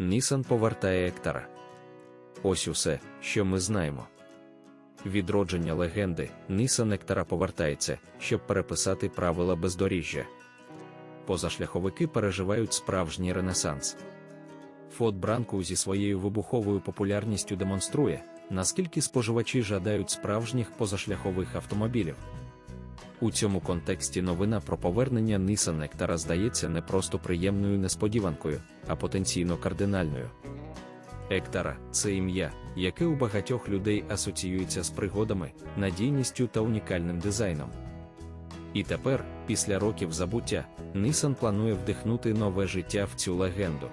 Nissan повертає Ектора. Ось усе, що ми знаємо. Відродження легенди Nissan Ектора повертається, щоб переписати правила бездоріжжя. Позашляховики переживають справжній ренесанс. Фот Бранку зі своєю вибуховою популярністю демонструє, наскільки споживачі жадають справжніх позашляхових автомобілів. У цьому контексті новина про повернення Nissan Ектора здається не просто приємною несподіванкою, а потенційно кардинальною. Ектара це ім'я, яке у багатьох людей асоціюється з пригодами, надійністю та унікальним дизайном. І тепер, після років забуття, Nissan планує вдихнути нове життя в цю легенду.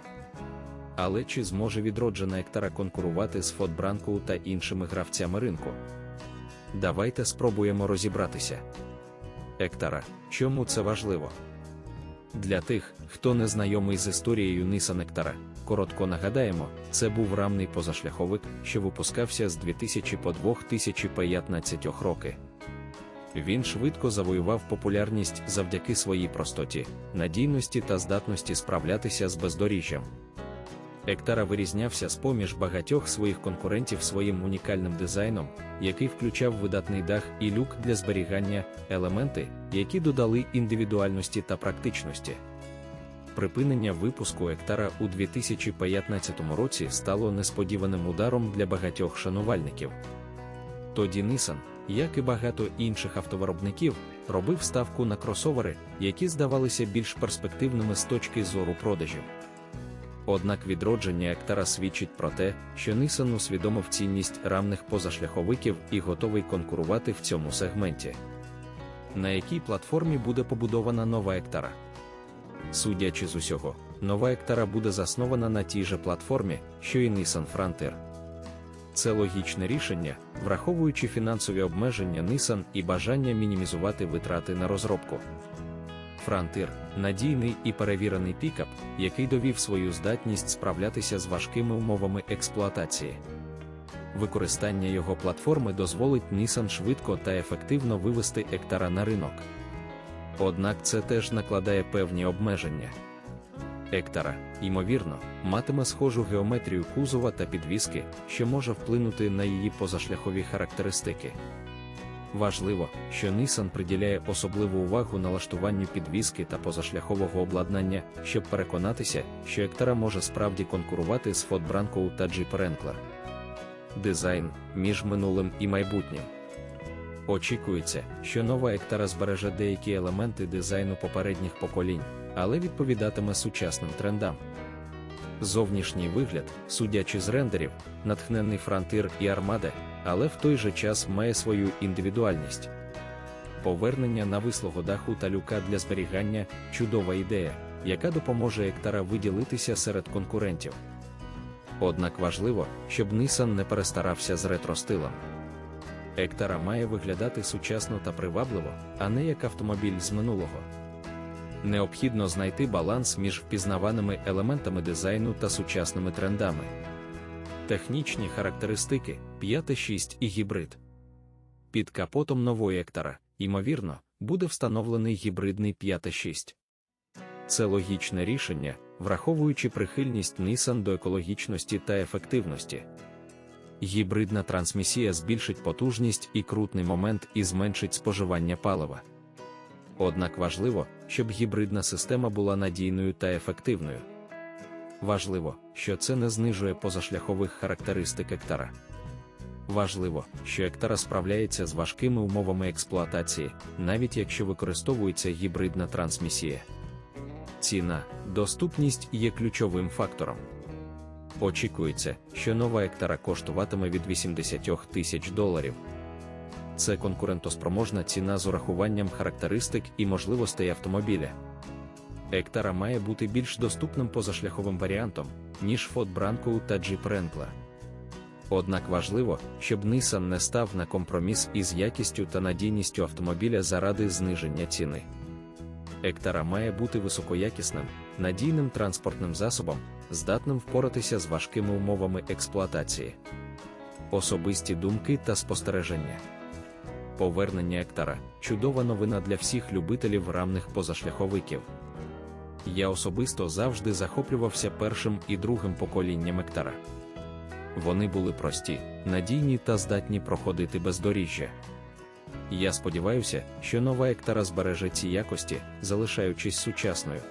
Але чи зможе відроджена Ектара конкурувати з Bronco та іншими гравцями ринку? Давайте спробуємо розібратися. Ектара, чому це важливо? Для тих, хто не знайомий з історією Nissan Ектара, коротко нагадаємо, це був рамний позашляховик, що випускався з 2000 по 2015 роки. Він швидко завоював популярність завдяки своїй простоті, надійності та здатності справлятися з бездоріжжям. Ектара вирізнявся з поміж багатьох своїх конкурентів своїм унікальним дизайном, який включав видатний дах і люк для зберігання, елементи, які додали індивідуальності та практичності. Припинення випуску Ектара у 2015 році стало несподіваним ударом для багатьох шанувальників. Тоді Nissan, як і багато інших автовиробників, робив ставку на кросовери, які здавалися більш перспективними з точки зору продажів. Однак відродження Ектара свідчить про те, що Nissan усвідомив цінність рамних позашляховиків і готовий конкурувати в цьому сегменті. На якій платформі буде побудована нова Ектара? Судячи з усього, нова Ектара буде заснована на тій же платформі, що і Nissan Frontier. Це логічне рішення, враховуючи фінансові обмеження Nissan і бажання мінімізувати витрати на розробку. Frontier – надійний і перевірений пікап, який довів свою здатність справлятися з важкими умовами експлуатації. Використання його платформи дозволить Nissan швидко та ефективно вивести Ектара на ринок. Однак це теж накладає певні обмеження. Ектара, ймовірно, матиме схожу геометрію кузова та підвіски, що може вплинути на її позашляхові характеристики. Важливо, що Nissan приділяє особливу увагу налаштуванню підвіски та позашляхового обладнання, щоб переконатися, що Ектара може справді конкурувати з Ford Bronco та Jeep Wrangler. Дизайн між минулим і майбутнім. Очікується, що нова Ектара збереже деякі елементи дизайну попередніх поколінь, але відповідатиме сучасним трендам. Зовнішній вигляд, судячи з рендерів, натхнений Frontier і Armada, але в той же час має свою індивідуальність. Повернення навислого даху та люка для зберігання чудова ідея, яка допоможе Ектара виділитися серед конкурентів. Однак важливо, щоб Nissan не перестарався з ретро-стилем. Ектара має виглядати сучасно та привабливо, а не як автомобіль з минулого. Необхідно знайти баланс між впізнаваними елементами дизайну та сучасними трендами. Технічні характеристики 5.6 і гібрид. Під капотом нової Ектара, ймовірно, буде встановлений гібридний 5.6. Це логічне рішення, враховуючи прихильність Nissan до екологічності та ефективності. Гібридна трансмісія збільшить потужність і крутний момент і зменшить споживання палива. Однак важливо, щоб гібридна система була надійною та ефективною. Важливо, що це не знижує позашляхових характеристик Ектара. Важливо, що Ектара справляється з важкими умовами експлуатації, навіть якщо використовується гібридна трансмісія. Ціна, доступність є ключовим фактором. Очікується, що нова Ектара коштуватиме від 80 тисяч доларів. Це конкурентоспроможна ціна з урахуванням характеристик і можливостей автомобіля. Ектара має бути більш доступним позашляховим варіантом, ніж Ford Bronco та Jeep Wrangler. Однак важливо, щоб Nissan не став на компроміс із якістю та надійністю автомобіля заради зниження ціни. Ектара має бути високоякісним, надійним транспортним засобом, здатним впоратися з важкими умовами експлуатації. Особисті думки та спостереження. Повернення Ектара чудова новина для всіх любителів рамних позашляховиків. Я особисто завжди захоплювався першим і другим поколінням Ектара. Вони були прості, надійні та здатні проходити бездоріжжя. Я сподіваюся, що нова Ектара збереже ці якості, залишаючись сучасною.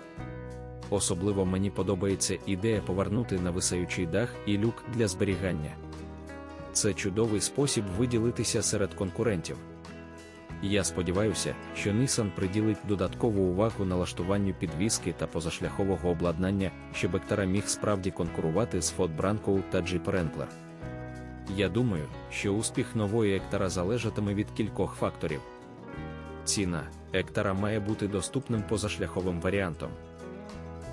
Особливо мені подобається ідея повернути нависаючий дах і люк для зберігання. Це чудовий спосіб виділитися серед конкурентів. Я сподіваюся, що Nissan приділить додаткову увагу налаштуванню підвіски та позашляхового обладнання, щоб Ектара міг справді конкурувати з Ford Bronco та Jeep Wrangler. Я думаю, що успіх нової Ектара залежатиме від кількох факторів. Ціна Ектара має бути доступним позашляховим варіантом.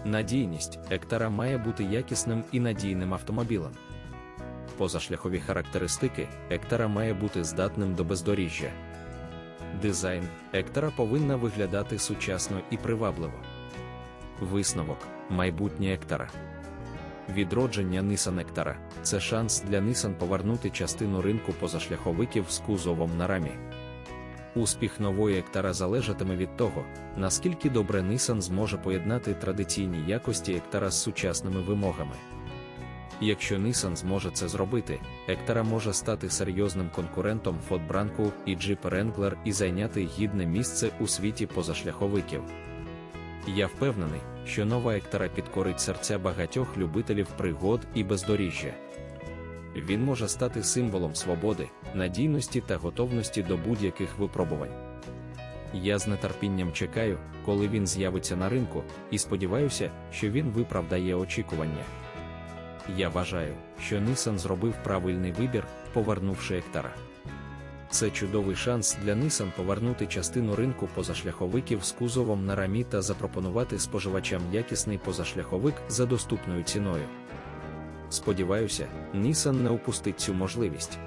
Надійність Ектара має бути якісним і надійним автомобілем. Позашляхові характеристики Ектара має бути здатним до бездоріжжя. Дизайн Ектора повинна виглядати сучасно і привабливо. Висновок майбутнє Ектора. Відродження Nissan Ектора – це шанс для Nissan повернути частину ринку позашляховиків з кузовом на рамі. Успіх нової Ектора залежатиме від того, наскільки добре Nissan зможе поєднати традиційні якості Ектора з сучасними вимогами. Якщо Nissan зможе це зробити, Ектора може стати серйозним конкурентом Bronco і Jeep Wrangler і зайняти гідне місце у світі позашляховиків. Я впевнений, що нова Ектора підкорить серця багатьох любителів пригод і бездоріжжя. Він може стати символом свободи, надійності та готовності до будь-яких випробувань. Я з нетерпінням чекаю, коли він з'явиться на ринку, і сподіваюся, що він виправдає очікування. Я вважаю, що Нисан зробив правильний вибір, повернувши Ектара. Це чудовий шанс для Нисан повернути частину ринку позашляховиків з кузовом на рамі та запропонувати споживачам якісний позашляховик за доступною ціною. Сподіваюся, Нісан не упустить цю можливість.